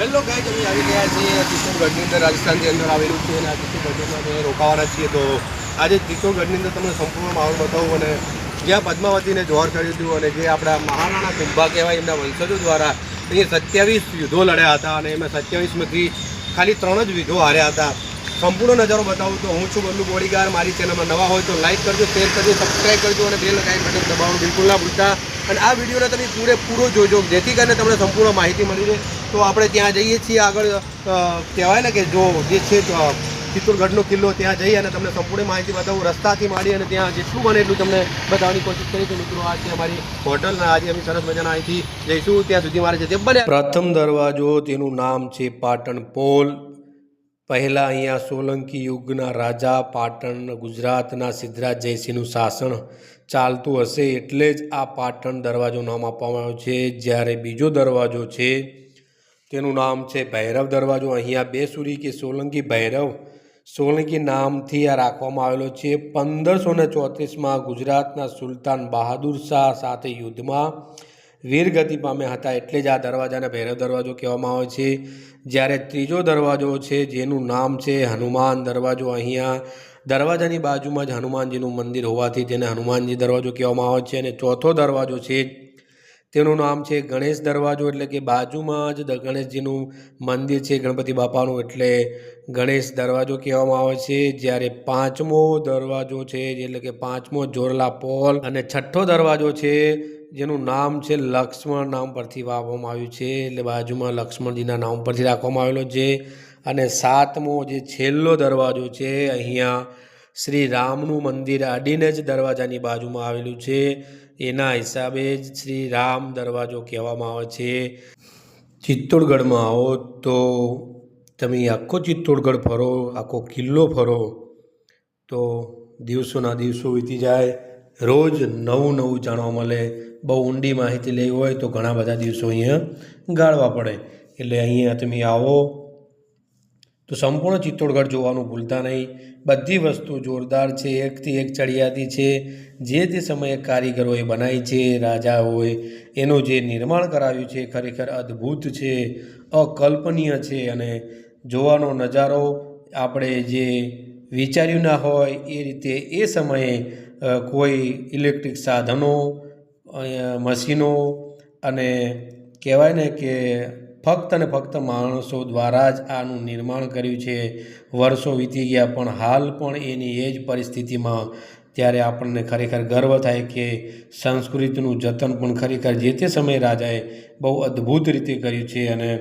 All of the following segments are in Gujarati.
હેલો ગાઈસ અમે આવી ગયા છીએ ચિત્તોડગઢની અંદર, રાજસ્થાનની અંદર આવેલું છે અને આ ચિત્તોડગઢમાં અમે રોકાવાના છીએ. તો આજે ચિત્તોડગઢની અંદર તમને સંપૂર્ણ માહોલ બતાવું અને જ્યાં પદ્માવતીને જોહર કર્યું હતું અને જે આપણા મહારાણા કુંભા કહેવાય, એમના વંશજો દ્વારા અહીંયા સત્યાવીસ યુદ્ધો લડ્યા હતા અને એમાં સત્યાવીસમાંથી ખાલી ત્રણ જ યુદ્ધો હાર્યા હતા. સંપૂર્ણ નજારો બતાવું તો હું છું બલ્લુ બોડીગાર મારી ચેનલમાં નવા હોય તો લાઇક કરજો શેર કરજો સબસ્ક્રાઈબ કરજો અને બેલ લાઈક બટન દબાવવાનું બિલકુલ ના ભૂલતા. અને આ વિડીયોને તમે પૂરેપૂરો જોજો. જેથી કરીને તમને સંપૂર્ણ માહિતી મળી રહે. તો આપણે ત્યાં જઈએ છીએ આગળ કહેવાય ને કે જો જે છે ચિત્તોડગઢનો કિલ્લો ત્યાં જઈ અને તમને સંપૂર્ણ માહિતી બતાવું. રસ્તાથી માંડી અને ત્યાં જેટલું બને એટલું તમને બતાવવાની કોશિશ કરી મિત્રો. આ છે અમારી હોટલ આજે અમે સરસ મજાના અહીંથી જઈશું. ત્યાં સુધી મારે છે તે બને પ્રથમ દરવાજો તેનું નામ છે પાટણ પોલ. પહેલાં અહીંયા સોલંકી યુગના રાજા પાટણ, ગુજરાતના સિદ્ધરાજ જયસિંહનું શાસન ચાલતું હશે એટલે જ આ પાટણ દરવાજો નામ આપવામાં આવ્યું છે. જ્યારે બીજો દરવાજો છે તેનું નામ છે ભૈરવ દરવાજો. અહીંયા બે સુરી કે સોલંકી ભૈરવ, સોલંકી નામથી આ રાખવામાં આવેલો છે. પંદરસો ને ચોત્રીસમાં ગુજરાતના સુલતાન બહાદુર શાહ સાથે યુદ્ધમાં વીરગતિ પામ્યા હતા. એટલે જ આ દરવાજાને ભૈરવ દરવાજો કહેવામાં આવે છે. જ્યારે ત્રીજો દરવાજો છે, જેનું નામ છે હનુમાન દરવાજો. અહીંયા દરવાજાની બાજુમાં જ હનુમાનજીનું મંદિર હોવાથી તેને હનુમાનજી દરવાજો કહેવામાં આવે છે. અને ચોથો દરવાજો છે તેનું નામ છે ગણેશ દરવાજો, એટલે કે બાજુમાં જ ગણેશજીનું મંદિર છે ગણપતિ બાપાનું, એટલે ગણેશ દરવાજો કહેવામાં આવે છે. જ્યારે પાંચમો દરવાજો છે, એટલે કે પાંચમો જોરલા પોલ, અને છઠ્ઠો દરવાજો છે, જેનું નામ છે લક્ષ્મણ નામ પરથી વાવવામાં આવ્યું છે, એટલે બાજુમાં લક્ષ્મણજીના નામ પરથી રાખવામાં આવેલો છે. અને સાતમો જે છેલ્લો દરવાજો છે, અહીંયા શ્રી રામનું મંદિર અડીને જ દરવાજાની બાજુમાં આવેલું છે. એના હિસાબે જ શ્રી રામ દરવાજો કહેવામાં આવે છે. ચિત્તોડગઢમાં આવો તો તમે આખો ચિત્તોડગઢ ફરો, આખો કિલ્લો ફરો, તો દિવસોના દિવસો વીતી જાય. રોજ નવું નવું જાણવા મળે. બહુ ઊંડી માહિતી લેવી હોય તો ઘણા બધા દિવસો અહીંયા ગાળવા પડે. એટલે અહીંયા તમે આવો. તો સંપૂર્ણ ચિત્તોડગઢ જોવાનું ભૂલતા નહીં. બધી વસ્તુ જોરદાર છે, એકથી એક ચડિયાતી છે. જે તે સમયે કારીગરોએ બનાવી છે રાજા હોય એનું જે નિર્માણ કરાવ્યું છે ખરેખર અદ્ભુત છે, અકલ્પનીય છે અને જોવાનો નજારો આપણે જે વિચાર્યું ના હોય એ રીતે એ સમયે કોઈ ઇલેક્ટ્રિક સાધનો મશીનો અને કહેવાય ને કે ફક્ત અને ફક્ત માણસો દ્વારા જ આનું નિર્માણ કર્યું છે. વર્ષો વીતી ગયા પણ હાલ પણ એની એ જ પરિસ્થિતિમાં ત્યારે આપણને ખરેખર ગર્વ થાય કે સંસ્કૃતિનું જતન પણ ખરેખર જે તે સમયે રાજાએ બહુ અદ્ભુત રીતે કર્યું છે અને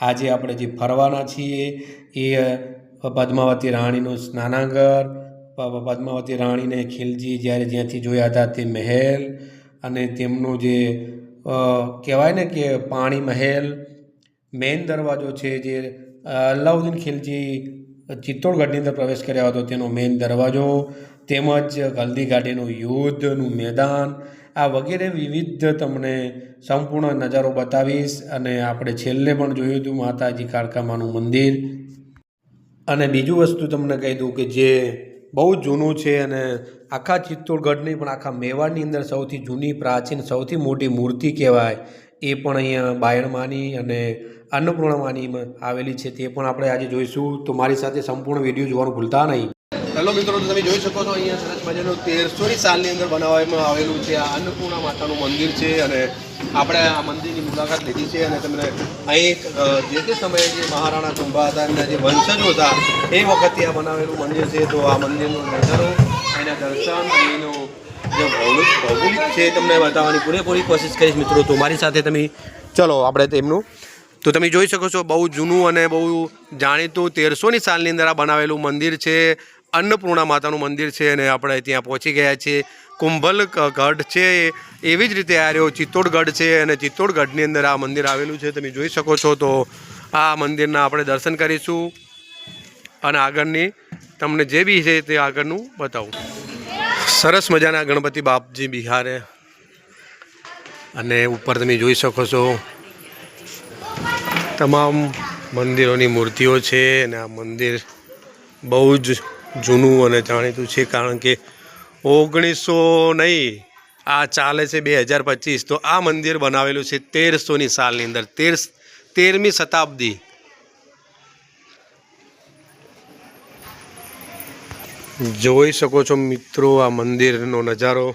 આજે આપણે જે ફરવાના છીએ એ પદ્માવતી રાણીનું સ્નાનાગર પદ્માવતી રાણીને ખિલજી જ્યારે જ્યાંથી જોયા હતા તે મહેલ અને તેમનું જે કહેવાય ને કે પાણી મહેલ મેઇન દરવાજો છે જે અલાઉદ્દીન ખિલજી ચિત્તોડગઢની અંદર પ્રવેશ કર્યો હતો, તેનો મેઇન દરવાજો, તેમજ ગલ્દી ઘાટીનું યુદ્ધનું મેદાન, આ વગેરે વિવિધ તમને સંપૂર્ણ નજારો બતાવીશ અને આપણે છેલ્લે પણ જોયું હતું માતાજી કાળકામાનું મંદિર. અને બીજું વસ્તુ તમને કહી દઉં કે જે બહુ જૂનું છે અને આખા ચિત્તોડગઢની પણ આખા મેવાડની અંદર સૌથી જૂની પ્રાચીન સૌથી મોટી મૂર્તિ કહેવાય, એ પણ અહીંયા બાયણમાની અને અન્નપૂર્ણામાની આવેલી છે તે પણ આપણે આજે જોઈશું. તો મારી સાથે સંપૂર્ણ વીડિયો જોવાનું ભૂલતા નહીં. હેલો મિત્રો તમે જોઈ શકો છો અહીંયા સરસ મજાનું તેરસોની સાલની અંદર બનાવવામાં આવેલું છે આ અન્નપૂર્ણા માતાનું મંદિર છે અને આપણે આ મંદિરની મુલાકાત લીધી છે અને તમને અહીં જે તે સમયે જે મહારાણા કુંભા હતા એમના જે વંશજો હતા એ વખતે આ બનાવેલું મંદિર છે. તો આ મંદિરનો નજારો, એના દર્શન અહીંનું જે ભૌગોલિક છે તમને બતાવવાની પૂરેપૂરી કોશિશ કરીશ મિત્રો. તો મારી સાથે તમે, ચલો, આપણે તેમનું તો તમે જોઈ શકો છો, બહુ જૂનું અને બહુ જાણીતું તેરસોની સાલની અંદર આ બનાવેલું મંદિર છે. અન્નપૂર્ણા માતાનું મંદિર છે અને આપણે ત્યાં પહોંચી ગયા છીએ. કુંભલ ગઢ છે, એવી જ રીતે આ રહ્યો ચિત્તોડગઢ છે અને ચિત્તોડગઢની અંદર આ મંદિર આવેલું છે. તમે જોઈ શકો છો તો આ મંદિરના આપણે દર્શન કરીશું. અને આગળની તમને જે બી છે તે આગળનું બતાવું. સરસ મજાના ગણપતિ બાપજી બિહારે. અને ઉપર તમે જોઈ શકો છો તમામ મંદિરોની મૂર્તિઓ છે અને આ મંદિર બહુ જ જૂનું અને જાણીતું છે, કારણ કે ઓગણીસો નહીં, આ ચાલે છે બે હજાર પચીસ. તો આ મંદિર બનાવેલું છે તેરસોની સાલની અંદર, તેર તેરમી શતાબ્દી. જોઈ શકો છો મિત્રો આ મંદિરનો નજારો.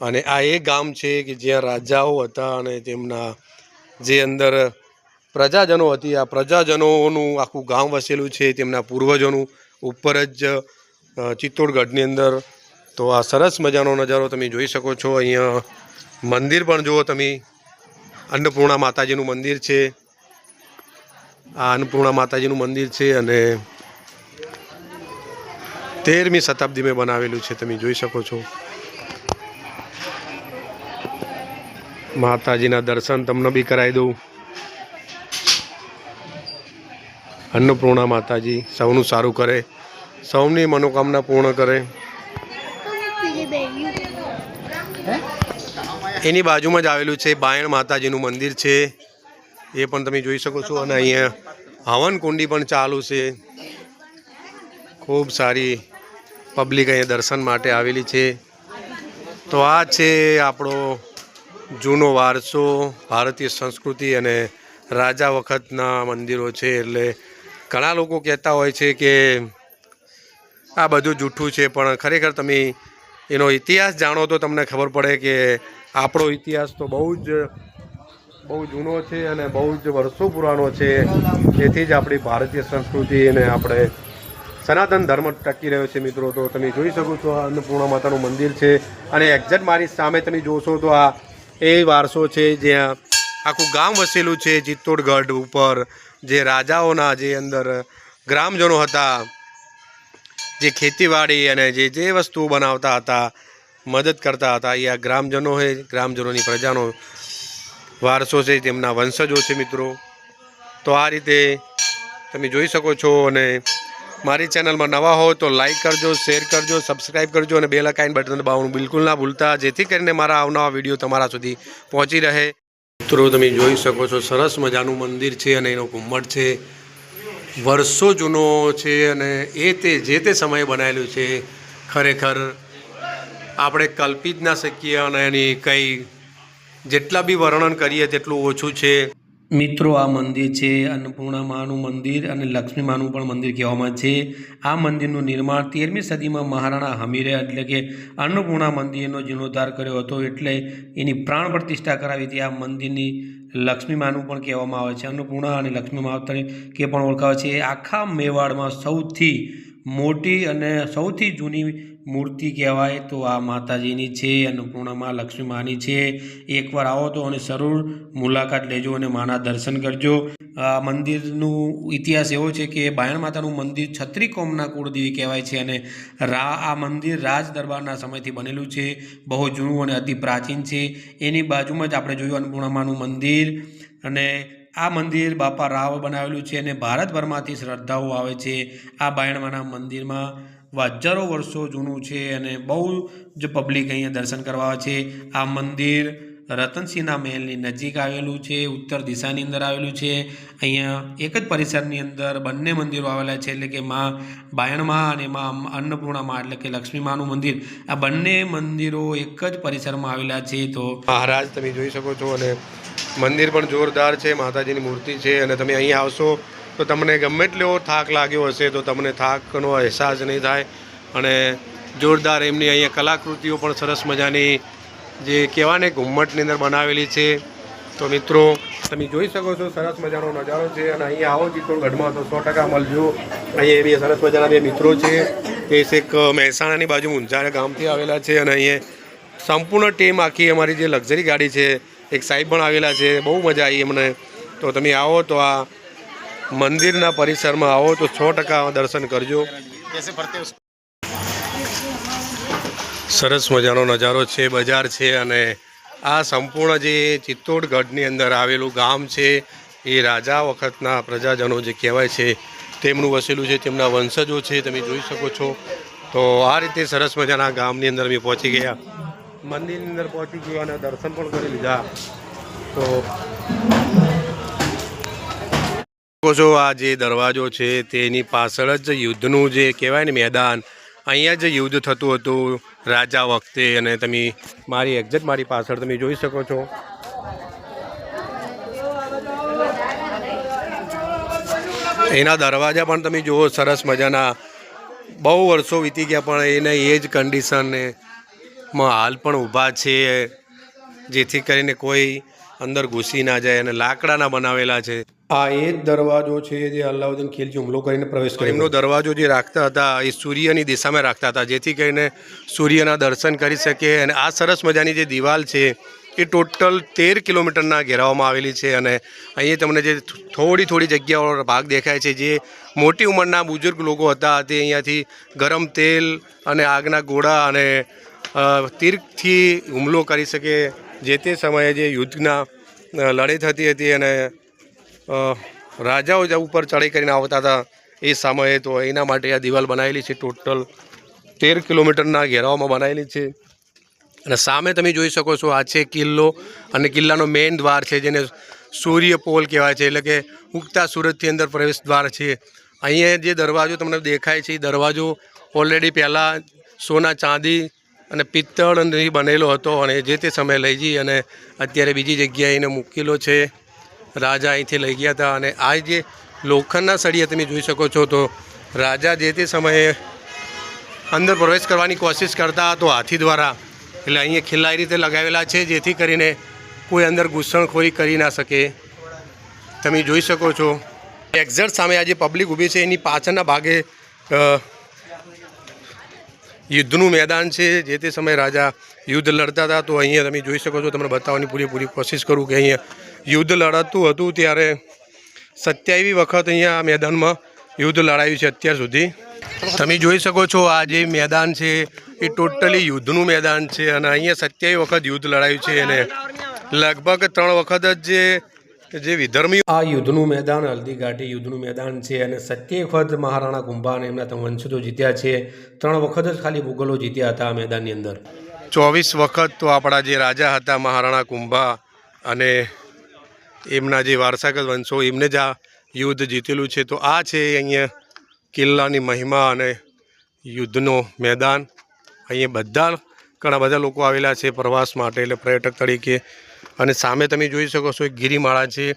અને આ એ ગામ છે કે જ્યાં રાજાઓ હતા અને તેમના જે અંદર પ્રજાજનો હતી. આ પ્રજાજનોનું આખું ગામ વસેલું છે, તેમના પૂર્વજોનું. ઉપર જ ચિત્તોડગઢની અંદર. તો આ સરસ મજાનો નજારો તમે જોઈ શકો છો. અહીંયા મંદિર પણ જુઓ તમે. અન્નપૂર્ણા માતાજીનું મંદિર છે. આ અન્નપૂર્ણા માતાજીનું મંદિર છે અને તેરમી શતાબ્દી મેં બનાવેલું છે, તમે જોઈ શકો છો. માતાજીના દર્શન તમને બી કરાવી દઉં. અન્નપૂર્ણા માતાજી સૌનું સારું કરે, સૌની મનોકામના પૂર્ણ કરે. એની બાજુમાં જ આવેલું છે બાયણ માતાજીનું મંદિર છે. એ પણ તમે જોઈ શકો છો અને અહીંયા હવન કુંડી પણ ચાલુ છે. ખૂબ સારી પબ્લિક અહીંયા દર્શન માટે આવેલી છે. તો આ છે આપણો જૂનો વારસો, ભારતીય સંસ્કૃતિ અને રાજા વખતના મંદિરો છે એટલે ઘણા લોકો કહેતા હોય છે કે આ બધું જૂઠું છે, પણ ખરેખર તમે એનો ઇતિહાસ જાણો તો તમને ખબર પડે કે આપણો ઇતિહાસ તો બહુ જ, બહુ જૂનો છે અને બહુ જ વર્ષો પુરાણો છે. તેથી જ આપણી ભારતીય સંસ્કૃતિ અને આપણે સનાતન ધર્મ ટકી રહ્યો છે મિત્રો. તો તમે જોઈ શકો છો અન્નપૂર્ણા માતાનું મંદિર છે અને એક્ઝેક્ટ મારી સામે તમે જોશો તો આ એ વારસો છે જ્યાં આખું ગામ વસેલું છે, ચિત્તોડગઢ ઉપર. જે રાજાઓના જે અંદર ગ્રામજનો હતા, જે ખેતીવાડી અને જે જે વસ્તુઓ બનાવતા હતા, મદદ કરતા હતા, એ આ ગ્રામજનો છે, ગ્રામજનોની પ્રજાનો વારસો છે, તેમના વંશજો છે મિત્રો. તો આ રીતે તમે જોઈ શકો છો અને મારી ચેનલમાં નવા હો તો લાઈક કરજો, શેર કરજો સબસ્ક્રાઈબ કરજો અને બેલ આઇકન બટન દબાવવાનું બિલકુલ ના ભૂલતા, જેથી કરીને મારા આવનારા વીડિયો તમારા સુધી પહોંચી રહે. મિત્રો, તમે જોઈ શકો છો, સરસ મજાનું મંદિર છે અને એનો ઘુમ્મટ છે. વર્ષો જૂનો છે અને એ તે, જે તે સમયે બનાવેલું છે, ખરેખર આપણે કલ્પી જ ના શકીએ અને એની કંઈ જેટલા બી વર્ણન કરીએ, તેટલું ઓછું છે. મિત્રો આ મંદિર છે અન્નપૂર્ણા માનું મંદિર અને લક્ષ્મી માનું પણ મંદિર કહેવામાં છે. આ મંદિરનું નિર્માણ તેરમી સદીમાં મહારાણા હમીરે એટલે કે અન્નપૂર્ણા મંદિરનો જીર્ણોદ્ધાર કર્યો હતો એટલે એની પ્રાણ પ્રતિષ્ઠા કરાવી હતી. આ મંદિરની લક્ષ્મી માનું પણ કહેવામાં આવે છે. અન્નપૂર્ણા અને લક્ષ્મી મા તરીકે પણ ઓળખાવે છે. આખા મેવાડમાં સૌથી મોટી અને સૌથી જૂની મૂર્તિ કહેવાય તો આ માતાજીની છે અન્નપૂર્ણામાં લક્ષ્મી માની છે. એકવાર આવો તો અને જરૂર મુલાકાત લેજો અને માના દર્શન કરજો. આ મંદિરનું ઇતિહાસ એવો છે કે બાયણ માતાનું મંદિર છત્રી કોમના કુળદેવી કહેવાય છે અને રા, આ મંદિર રાજ દરબારના સમયથી બનેલું છે. બહુ જૂનું અને અતિ પ્રાચીન છે. એની બાજુમાં જ આપણે જોયું અન્નપૂર્ણામાનું મંદિર અને આ મંદિર બાપા રાવ બનાવેલું છે અને ભારતભરમાંથી શ્રદ્ધાઓ આવે છે. આ બાયણમાના મંદિરમાં હજારો વર્ષો જૂનું છે અને બહુ જ પબ્લિક અહીંયા દર્શન કરવા આવે છે. આ મંદિર રતનસિંહના મહેલની નજીક આવેલું છે, ઉત્તર દિશાની અંદર આવેલું છે. અહીંયા એક જ પરિસરની અંદર બંને મંદિરો આવેલા છે એટલે કે માં બાયણમાં અને માં અન્નપૂર્ણામાં એટલે કે લક્ષ્મીમાનું મંદિર. આ બંને મંદિરો એક જ પરિસરમાં આવેલા છે તો મહારાજ, તમે જોઈ શકો છો અને મંદિર પણ જોરદાર છે, માતાજીની મૂર્તિ છે અને તમે અહીં આવશો તો તમને ગમે એટલો થાક લાગ્યો હશે તો તમને થાકનો અહેસાસ નહીં થાય. અને જોરદાર એમની અહીંયા કલાકૃતિઓ પણ સરસ મજાની જે કહેવાને ઘુમ્મટની અંદર બનાવેલી છે. તો મિત્રો, તમે જોઈ શકો છો સરસ મજાનો નજારો છે અને અહીંયા આવો ચિત્તોડગઢમાં તો સો ટકા મળજો. અહીંયા બે સરસ મજાના બે મિત્રો છે. તે એક મહેસાણાની બાજુ મુંજારા ગામથી આવેલા છે અને અહીંયા સંપૂર્ણ ટીમ આખી અમારી જે લક્ઝરી ગાડી છે એક સાહેબ પણ આવેલા છે, બહુ મજા આવી અમને. તો તમે આવો તો આ મંદિરના પરિસરમાં આવો તો સો ટકા દર્શન કરજો. સરસ મજાનો નજારો છે, બજાર છે અને આ સંપૂર્ણ જે ચિત્તોડગઢની અંદર આવેલું ગામ છે, એ રાજા વખતના પ્રજાજનો જે કહેવાય છે, તેમનું વસેલું છે, તેમના વંશજો છે, તમે જોઈ શકો છો. તો આ રીતે સરસ મજાના ગામની અંદર અમે પહોંચી ગયા. મંદિરની અંદર પહોંચી ગયો અને દર્શન પણ કરી લીધા. તો જો આ જે દરવાજો છે, તેની પાછળ જ યુદ્ધનું જે કહેવાય ને મેદાન, અહીંયા જ યુદ્ધ થતું હતું રાજા વખતે. અને તમે મારી એક્ઝેક્ટ મારી પાછળ તમે જોઈ શકો છો. એના દરવાજા પણ તમે જુઓ, સરસ મજાના. બહુ વર્ષો વીતી ગયા, પણ એને એ જ કન્ડિશનમાં હાલ પણ ઊભા છે જેથી કરીને કોઈ અંદર ઘૂસી ના જાય અને લાકડાના બનાવેલા છે. આ એ જ દરવાજો છે જે અલ્લાઉદ્દીન ખિલજી હુમલો કરીને પ્રવેશ કર્યો એમનો દરવાજો જે રાખતા હતા એ સૂર્યની દિશામાં રાખતા હતા જેથી કરીને સૂર્યના દર્શન કરી શકે અને આ સરસ મજાની જે દિવાલ છે એ ટોટલ તેર કિલોમીટરના ઘેરાવામાં આવેલી છે અને અહીંયા તમને જે થોડી થોડી જગ્યાઓ ભાગ દેખાય છે જે મોટી ઉંમરના બુઝુર્ગ લોકો હતા તે અહીંયાથી ગરમ તેલ અને આગના ગોળા અને અ, તીરથી હુમલો કરી શકે જે તે સમયે જે યુદ્ધના લડત થતી હતી અને રાજાઓ જ ઉપર ચડાઈ કરીને આવતા હતા એ સમયે તો એના માટે આ દિવાલ બનાવેલી છે ટોટલ તેર કિલોમીટરના ઘેરાવામાં બનાવેલી છે. અને સામે તમે જોઈ શકો છો આ છે કિલ્લો અને કિલ્લાનો મેઇન દ્વાર છે જેને સૂર્ય પોલ કહેવાય છે એટલે કે ઉગતા સુરતથી અંદર પ્રવેશ દ્વાર છે. અહીંયા જે દરવાજો તમને દેખાય છે એ દરવાજો ઓલરેડી પહેલાં સોના ચાંદી અને પિત્તળથી બનેલો હતો અને જે તે સમયે લઈ જઈ અને અત્યારે બીજી જગ્યાએ એને મૂકેલો છે. રાજા અહીંથી લઈ ગયા હતા અને આ જે લોખંડના સળિયા તમે જોઈ શકો છો તો રાજા જે તે સમયે અંદર પ્રવેશ કરવાની કોશિશ કરતા હતો હાથી દ્વારા. એટલે અહીંયા ખિલ્લાઈ રીતે લગાવેલા છે જેથી કરીને કોઈ અંદર ઘૂસણખોરી કરી ના શકે. તમે જોઈ શકો છો. એક્ઝેટ સામે આ જે પબ્લિક ઊભી છે એની પાછળના ભાગે યુદ્ધનું મેદાન છે, જે તે સમયે રાજા યુદ્ધ લડતા હતા. તો અહીંયા તમે જોઈ શકો છો, તમને બતાવવાની પૂરેપૂરી કોશિશ કરું કે અહીંયા યુદ્ધ લડાતું હતું ત્યારે સત્યાવી વખત અહીંયા આ મેદાનમાં યુદ્ધ લડાયું છે અત્યાર સુધી. તમે જોઈ શકો છો, આ જે મેદાન છે, એ ટોટલી યુદ્ધનું મેદાન છે અને અહીંયા સત્યાવી વખત યુદ્ધ લડાયું છે અને લગભગ ત્રણ વખત જ જે જે વિધર્મી આ યુદ્ધનું મેદાન હલ્દી ઘાટી યુદ્ધનું મેદાન છે અને સત્ય વખત મહારાણા કુંભા અને એમના વંશજો જીત્યા છે. ત્રણ વખત જ ખાલી મુગલો જીત્યા હતા આ મેદાનની અંદર. ચોવીસ વખત તો આપણા જે રાજા હતા મહારાણા કુંભા અને એમના જે વારસાગત વંશો એમને જ આ યુદ્ધ જીતેલું છે. તો આ છે અહીંયા કિલ્લાની મહિમા અને યુદ્ધનો મેદાન. અહીંયા બધા ઘણા બધા લોકો આવેલા છે પ્રવાસ માટે એટલે પર્યટક તરીકે. અને સામે તમે જોઈ શકો છો એક ગિરિમાળા છે.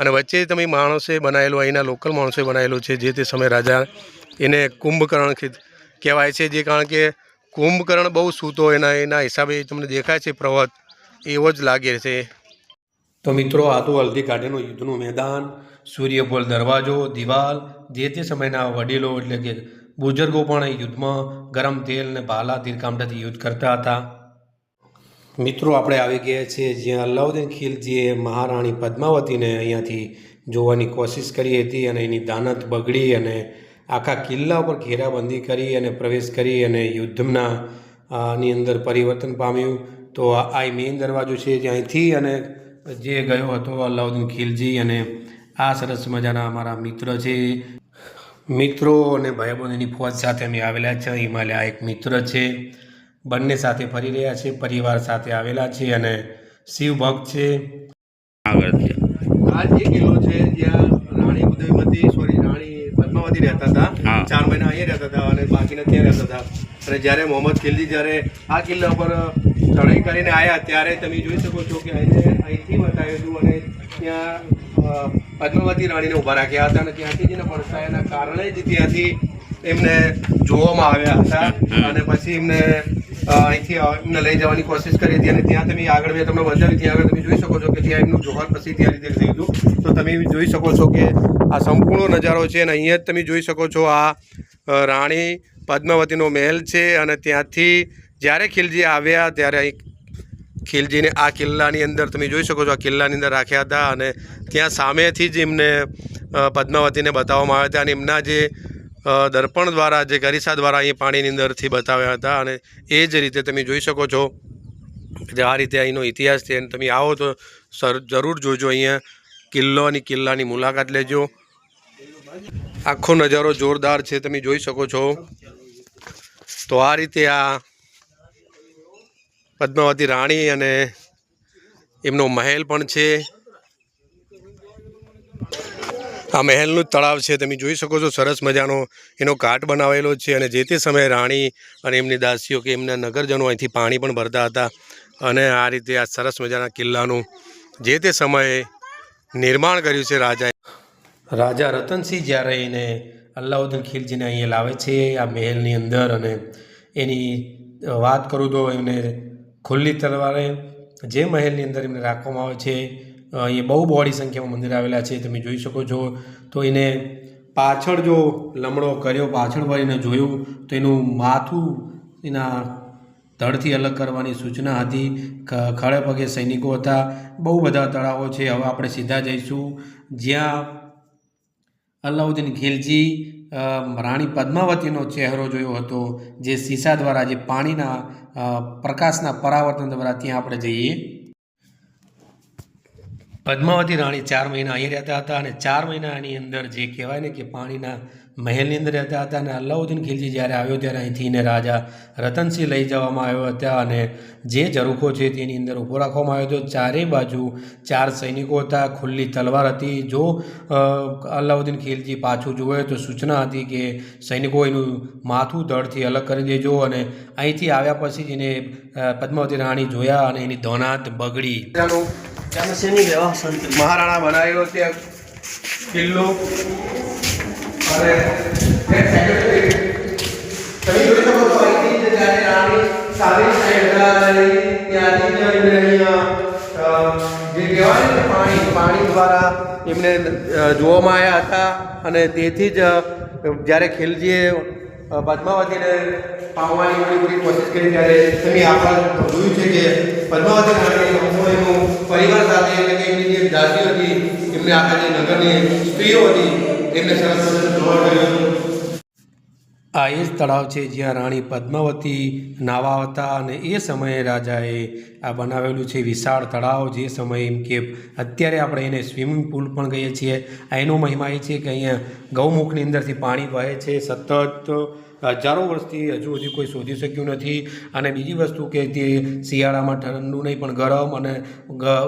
અને વચ્ચે તમે માણસે બનાવેલું, અહીંના લોકલ માણસોએ બનાવેલું છે, જે તે સમયે રાજા એને કુંભકર્ણ કહેવાય છે. જે કારણ કે કુંભકર્ણ બહુ સૂતો, એના એના હિસાબે તમને દેખાય છે પર્વત, એવો જ લાગે છે. તો મિત્રો, આ તો હલ્દી ઘાટીનું યુદ્ધનું મેદાન સૂર્યપોલ દરવાજો, દિવાલ, જે તે સમયના વડીલો એટલે કે બુઝુર્ગો પણ યુદ્ધમાં ગરમ તેલ ને ભાલા તીરકામટાથી યુદ્ધ કરતા હતા. મિત્રો, આપણે આવી ગયા છીએ જ્યાં અલાઉદ્દીન ખિલજીએ મહારાણી પદ્માવતીને અહીંયાથી જોવાની કોશિશ કરી હતી અને એની દાનત બગડી અને આખા કિલ્લા ઉપર ઘેરાબંધી કરી અને પ્રવેશ કરી અને યુદ્ધના ની અંદર પરિવર્તન પામ્યું. તો આ મેઇન દરવાજો છે જ્યાંથી અને જે ગયો હતો અલાઉદ્દીન ખિલજી અને આ સરસ મજાના અમારા મિત્ર છે. મિત્રો અને ભાઈબંધની ફોજ સાથે અમે આવેલા છે. હિમાલય એક મિત્ર છે. બંને સાથે ફરી રહ્યા છે પરિવાર સાથે આવેલા છે અને શિવ ભક્ત છે. આગળ આ જે કિલ્લો છે જ્યાં રાણી ઉદયમતી સોરી રાણી પદ્માવતી રહેતા હતા ચાર મહિના અહીંયા રહેતા હતા અને બાકીના ત્યાં રહેતા હતા. અને જ્યારે મોહમ્મદ ખિલજી જ્યારે આ કિલ્લા ઉપર ચડાઈ કરીને આવ્યા ત્યારે તમે જોઈ શકો છો કે અહીંને અહીંથી બતાવેલું અને ત્યાં પદ્માવતી રાણીને ઊભા રાખ્યા હતા અને ત્યાંથી જેને પડસાયાના કારણે જ ત્યાંથી એમને જોવામાં આવ્યા હતા. અને પછી એમને અહીંથી એમને લઈ જવાની કોશિશ કરી હતી અને ત્યાં તમે આગળ મેં તમને બતાવ્યું ત્યાં આગળ તમે જોઈ શકો છો કે ત્યાં એમનું જોહર પછી ત્યાં રીતે થઈ હતું. તો તમે જોઈ શકો છો કે આ સંપૂર્ણ નજારો છે અને અહીંયા જ તમે જોઈ શકો છો આ રાણી પદ્માવતીનો મહેલ છે અને ત્યાંથી જ્યારે ખિલજી આવ્યા ત્યારે અહીં ખિલજીને આ કિલ્લાની અંદર તમે જોઈ શકો છો આ કિલ્લાની અંદર રાખ્યા હતા અને ત્યાં સામેથી જ એમને પદ્માવતીને બતાવવામાં આવ્યા હતા અને એમના જે દર્પણ દ્વારા જે ગરીસા દ્વારા અહીં પાણીની અંદરથી બતાવ્યા હતા અને એ જ રીતે તમે જોઈ શકો છો કે આ રીતે અહીંનો ઇતિહાસ છે. અને તમે આવો તો જરૂર જોજો અહીંયા કિલ્લો અને કિલ્લાની મુલાકાત લેજો. આખો નજારો જોરદાર છે, તમે જોઈ શકો છો. તો આ રીતે આ પદ્માવતી રાણી અને એમનો મહેલ પણ છે. આ મહેલનું જ તળાવ છે. તમે જોઈ શકો છો સરસ મજાનો એનો ઘાટ બનાવેલો છે અને જે તે સમયે રાણી અને એમની દાસીઓ કે એમના નગરજનો અહીંથી પાણી પણ ભરતા હતા અને આ રીતે આ સરસ મજાના કિલ્લાનું જે તે સમયે નિર્માણ કર્યું છે રાજાએ. રાજા રતનસિંહ જ્યારે એને અલ્લાઉદ્દીન ખિલજીને અહીંયા લાવે છે આ મહેલની અંદર અને એની વાત કરું તો એમને ખુલ્લી તલવારે જે મહેલની અંદર એમને રાખવામાં આવે છે અહીંયા બહુ બહોળી સંખ્યામાં મંદિર આવેલા છે, તમે જોઈ શકો છો. તો એને પાછળ જો લમણો કર્યો, પાછળ વળીને જોયું, તો એનું માથું એના ધડથી અલગ કરવાની સૂચના હતી. ખડે પગે સૈનિકો હતા. બહુ બધા તળાવો છે. હવે આપણે સીધા જઈશું. જ્યાં અલાઉદ્દીન ખિલજી રાણી પદ્માવતીનો ચહેરો જોયો હતો, જે સીસા દ્વારા જે પાણીના પ્રકાશના પરાવર્તન દ્વારા ત્યાં આપણે જઈએ. પદ્માવતી રાણી ચાર મહિના અહીં રહેતા હતા અને ચાર મહિનાની અંદર જે કહેવાય ને કે પાણીના મહેલની અંદર રહેતા હતા અને અલાઉદ્દીન ખિલજી જ્યારે આવ્યો ત્યારે અહીંથી એને રાજા રતનસિંહ લઈ જવામાં આવ્યો હતા અને જે ઝરૂખો છે તેની અંદર ઊભો રાખવામાં આવ્યો હતો. ચારેય બાજુ ચાર સૈનિકો હતા, ખુલ્લી તલવાર હતી. જો અલ્લાઉદ્દીન ખિલજી પાછું જુએ તો સૂચના હતી કે સૈનિકો એનું માથું ધડથી અલગ કરી દેજો અને અહીંથી આવ્યા પછી જ એને પદ્માવતી રાણી જોયા અને એની દોનાત બગડી. મહારાણા બનાવ્યો ત્યાં કિલ્લો. અને તમે એમને પાણી પાણી દ્વારા એમને જોવામાં આવ્યા હતા. અને તેથી જ જ્યારે ખિલજીએ પદ્માવતીને પામવાની પૂરી કોશિશ કરી, ત્યારે તમે આપણા જોયું છે કે પદ્માવતી રાણીએ સંપૂર્ણ પરિવાર સાથે એટલે કે એમની જે દાસી હતી, એમને આખા જે નગરની સ્ત્રીઓ હતી, એમને સરસ જોવા કર્યું આ એ જ તળાવ છે જ્યાં રાણી પદ્માવતી નાવા હતા અને એ સમયે રાજાએ આ બનાવેલું છે વિશાળ તળાવ. જે સમયે એમ કે અત્યારે આપણે એને સ્વિમિંગ પુલ પણ કહીએ છીએ. એનો મહિમા એ છે કે અહીંયા ગૌમુખની અંદરથી પાણી વહે છે. સતત હજારો વર્ષથી હજુ હજી કોઈ શોધી શક્યું નથી. અને બીજી વસ્તુ કે તે શિયાળામાં ઠંડુ નહીં, પણ ગરમ અને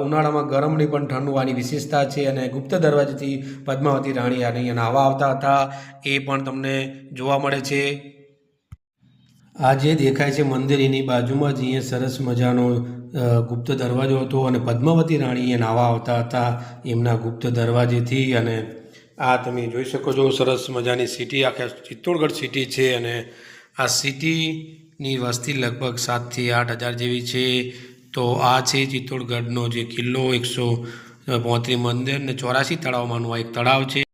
ઉનાળામાં ગરમ નહીં, પણ ઠંડુ આની વિશેષતા છે. અને ગુપ્ત દરવાજેથી પદ્માવતી રાણી અહીંયા નાહવા આવતા હતા, એ પણ તમને જોવા મળે છે. આ જે દેખાય છે મંદિર એની બાજુમાં જ અહીંયા સરસ મજાનો ગુપ્ત દરવાજો હતો અને પદ્માવતી રાણી અહીંયા નાહવા આવતા હતા એમના ગુપ્ત દરવાજેથી અને આ તમે જોઈ શકો છો, સરસ મજાની સિટી આખા ચિત્તોડગઢ સિટી છે અને આ સિટીની વસ્તી લગભગ સાતથી આઠ હજાર જેવી છે. તો આ છે ચિત્તોડગઢનો જે કિલ્લો, એકસો બોત્રીસ મંદિર ને ચોરાસી તળાવમાંનું આ એક તળાવ છે.